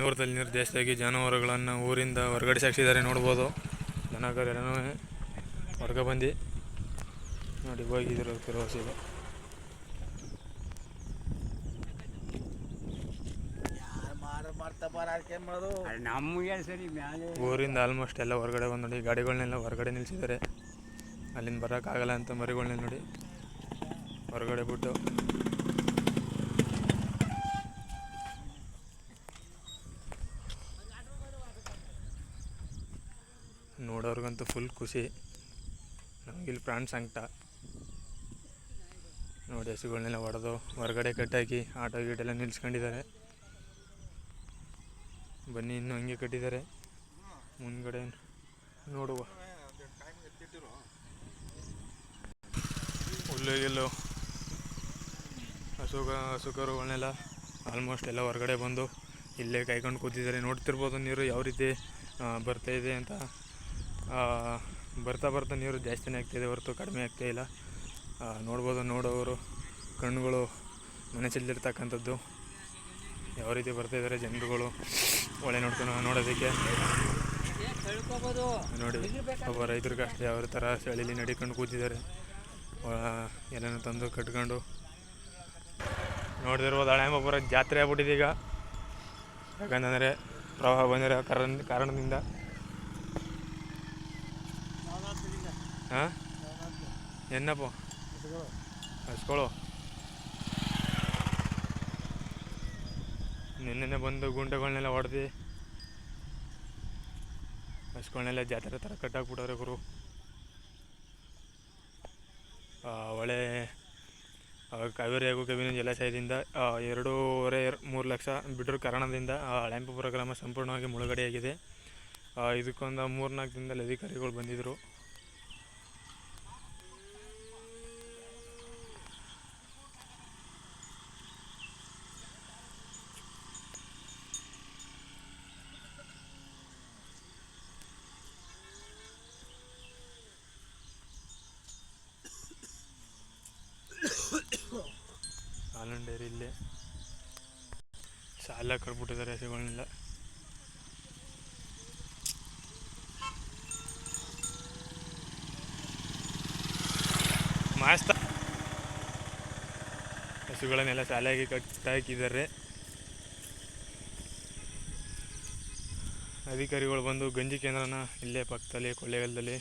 ಬೆಂಗಳೂರಲ್ಲಿ ನೀರು ಜಾಸ್ತಿಯಾಗಿ ಜಾನುವಾರುಗಳನ್ನು ಊರಿಂದ ಹೊರಗಡೆ ಸಾಗಿಸಿದ್ದಾರೆ ನೋಡ್ಬೋದು. ದನಕರೆಲ್ಲನೂ ಹೊರಗೆ ಬಂದು ನೋಡಿ ಹೋಗಿದ್ರು ಪ್ರವಾಸಿಗೆ ನಮಗೆ ಸರಿ ಮ್ಯಾಲೆ. ಊರಿಂದ ಆಲ್ಮೋಸ್ಟ್ ಎಲ್ಲ ಹೊರಗಡೆ ಬಂದು ನೋಡಿ ಗಾಡಿಗಳನ್ನೆಲ್ಲ ಹೊರಗಡೆ ನಿಲ್ಸಿದ್ದಾರೆ. ಅಲ್ಲಿಂದ ಬರೋಕ್ಕಾಗಲ್ಲ ಅಂತ ಮರಿಗಳನ್ನ ನೋಡಿ. ಹೊರಗಡೆ ಬಿಟ್ಟು ನೋಡೋರ್ಗಂತೂ ಫುಲ್ ಖುಷಿ. ನಮಗಿಲ್ಲಿ ಪ್ರಾಣ ಸಂಕಟ. ನೋಡಿ ಹಸುಗಳನ್ನೆಲ್ಲ ಹೊಡೆದು ಹೊರಗಡೆ ಕಟ್ಟಾಕಿ ಆಟೋ ಗೀಟೆಲ್ಲ ನಿಲ್ಸ್ಕೊಂಡಿದ್ದಾರೆ. ಬನ್ನಿ ಇನ್ನೂ ಹಂಗೆ ಕಟ್ಟಿದ್ದಾರೆ. ಮುಂದ್ಗಡೆ ನೋಡುವ. ಹುಲ್ಲುಗಿಲ್ಲು ಹಸು ಹಸು ಕರುಗಳನ್ನೆಲ್ಲ ಆಲ್ಮೋಸ್ಟ್ ಎಲ್ಲ ಹೊರಗಡೆ ಬಂದು ಇಲ್ಲೇ ಕಾಯ್ಕೊಂಡು ಕೂತಿದ್ದಾರೆ. ನೋಡ್ತಿರ್ಬೋದು ನೀರು ಯಾವ ರೀತಿ ಬರ್ತಾಯಿದೆ ಅಂತ. ಬರ್ತಾ ಬರ್ತಾ ನೀರು ಜಾಸ್ತಿನೇ ಆಗ್ತಾಯಿದೆ ಹೊರತು ಕಡಿಮೆ ಆಗ್ತಾಯಿಲ್ಲ ನೋಡ್ಬೋದು ನೋಡೋವರು ಕಣ್ಣುಗಳು ಮನಸ್ಸಲ್ಲಿರ್ತಕ್ಕಂಥದ್ದು ಯಾವ ರೀತಿ ಬರ್ತಾ ಇದ್ದಾರೆ ಜನರುಗಳು, ಒಳ್ಳೆ ನೋಡ್ಕೊಂಡು ನೋಡೋದಕ್ಕೆ. ನೋಡಿ, ಒಬ್ಬ ರೈತರಿಗೆ ಅಷ್ಟೇ ಯಾವ ಥರ ಚಳಿಲಿ ನಡಿಕೊಂಡು ಕೂತಿದ್ದಾರೆ. ಎಲ್ಲನೂ ತಂದು ಕಟ್ಕೊಂಡು. ನೋಡ್ದಿರ್ಬೋದು ಹಳೆಯಮ್ಮಪುರ ಜಾತ್ರೆ ಆಗ್ಬಿಟ್ಟಿದೆ ಈಗ. ಯಾಕಂತಂದರೆ ಪ್ರವಾಹ ಬಂದಿರೋ ಕಾರಣ ಕಾರಣದಿಂದ ಏನಪ್ಪ ಹಸ್ಕೊಳ್ಳೋ ನಿನ್ನೆ ಬಂದು ಗುಂಡೆಗಳನ್ನೆಲ್ಲ ಹೊಡೆದು. ಹಸ್ಗಳನ್ನೆಲ್ಲ ಜಾತ್ರೆ ಥರ ಕಟ್ಟಾಕ್ಬಿಟ್ಟವ್ರೆ ಗುರು. ಒಳ್ಳೆ ಹೊಳೆ ಕವಿನ ಜಲಾಶಯದಿಂದ ಎರಡೂವರೆ ಎರ್- ಮೂರು ಲಕ್ಷ ಬಿಟ್ಟರು ಕಾರಣದಿಂದ ಆ, ಪ್ರೋಗ್ರಾಮ ಗ್ರಾಮ ಸಂಪೂರ್ಣವಾಗಿ ಮುಳುಗಡೆಯಾಗಿದೆ. ಇದಕ್ಕೊಂದು ಮೂರ್ನಾಲ್ಕು ದಿನದಲ್ಲಿ ಅಧಿಕಾರಿಗಳು ಬಂದಿದ್ದರು ಹಾಲನ್ ಡೈರಿ ಇಲ್ಲಿ. ಸಾಲ ಕಟ್ಬಿಟ್ಟಿದ್ದಾರೆ ಹಸುಗಳನ್ನೆಲ್ಲ ಮಾಸ್ತ ಹಸುಗಳನ್ನೆಲ್ಲ ಸಾಲಾಗಿ ಕಟ್ಟಾಕಿದ್ದಾರೆ ಅಧಿಕಾರಿಗಳು ಬಂದು ಗಂಜಿ ಕೇಂದ್ರನ ಇಲ್ಲೇ ಪಕ್ಕದಲ್ಲಿ ಕೊಳ್ಳೇಗಾಲದಲ್ಲಿ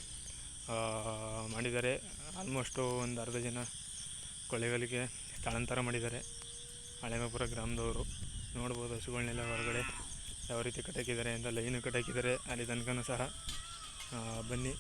ಮಾಡಿದ್ದಾರೆ. ಆಲ್ಮೋಸ್ಟು ಒಂದು ಅರ್ಧ ಜನ ಕೊಳ್ಳೇಗಾಲಿಗೆ ಸ್ಥಳಾಂತರ ಮಾಡಿದ್ದಾರೆ. ಹಳೆಮಪುರ ಗ್ರಾಮದವರು ನೋಡ್ಬೋದು ಹಸುಗಳನ್ನೆಲ್ಲ ಹೊರಗಡೆ ಯಾವ ರೀತಿ ಕಟ್ಟಾಕಿದ್ದಾರೆ ಅಂತ, ಲೈನು ಕಟ್ಟಾಕಿದ್ದಾರೆ ಅಲ್ಲಿ ತನಕನೂ ಸಹ ಬನ್ನಿ.